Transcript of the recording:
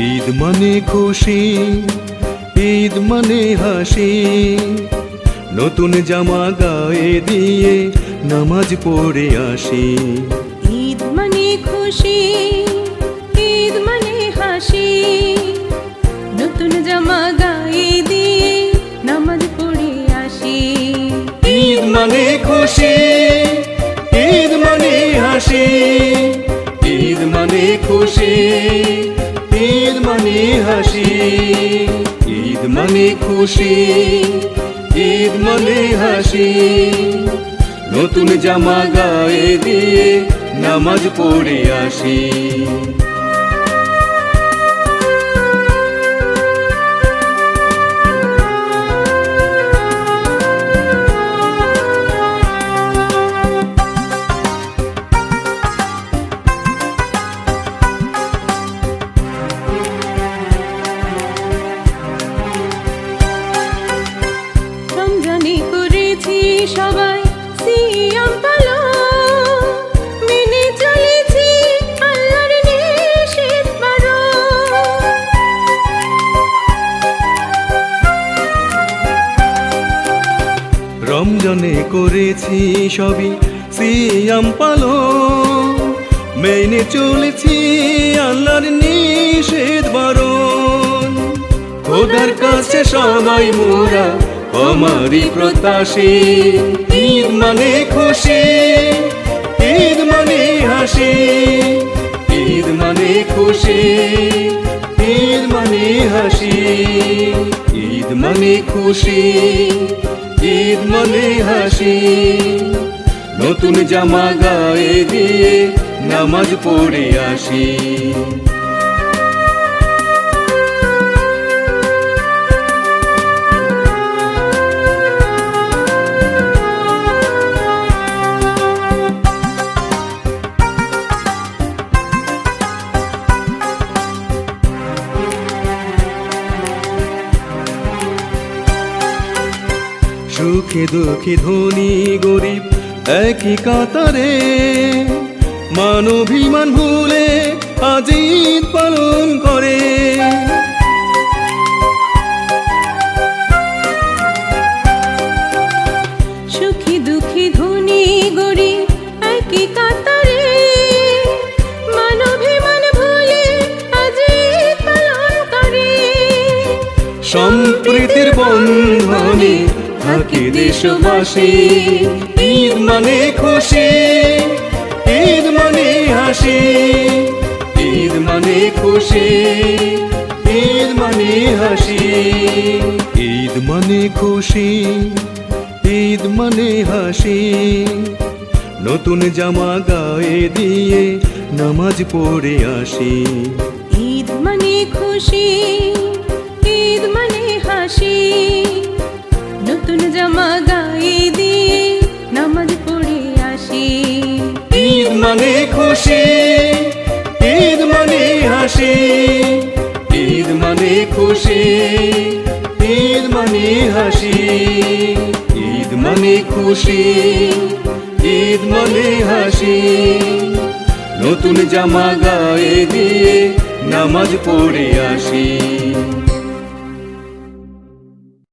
ঈদ মানে খুশি ঈদ মানে হাসি নতুন জামা গায়ে দিয়ে নামাজ পড়ে আসি। ঈদ মানে খুশি ঈদ মানে হাসি। নতুন জামা গায়ে দিয়ে নামাজ পড়ে আসি। ঈদ মানে খুশি ঈদ মানে হাসি। ঈদ মানে খুশি ঈদ মানে হাসি। ঈদ মানে খুশি ঈদ মনে হাসি। নতুন জামা গায়ে দিয়ে নামাজ পড়ে আসি। রমজানে করেছি সবই, সিয়াম পালো মেনে চলেছি আল্লাহর নিষেধ বারণ। খোদার কাছে সবাই মোরা, আমারই প্রত্যাশী। ঈদ মানে খুশি, ঈদ মানে হাসি। ঈদ মানে খুশি, ঈদ মানে হাসি। ঈদ মানে খুশি ঈদ মনে হাসি। নতুন জামা গায়ে দিয়ে নামাজ পড়ে আসি। সুখে দুঃখে ধনী গরিব একই কাতারে। মানবিমান ভুলে আজ ঈদ পালন করে। সুখী দুঃখী ধনী গরিব একই কাতারে। মানবিমান ভুলে আজ পালন করে। সম্প্রীতির বন্ধনে থাকে দেশবাসী। ঈদ মানে খুশি, ঈদ মানে হাসি। ঈদ মানে খুশি, ঈদ মানে হাসি। ঈদ মানে খুশি, ঈদ মানে হাসি। নতুন জামা গায়ে দিয়ে নামাজ পড়ে আসি। ঈদ মানে খুশি, ঈদ মানে খুশি ঈদ মানে হাসি, ঈদ মানে খুশি, ঈদ মানে হাসি, ঈদ মানে খুশি, ঈদ মানে হাসি। নতুন জামা গায়ে দিয়ে নামাজ পড়ে আসি।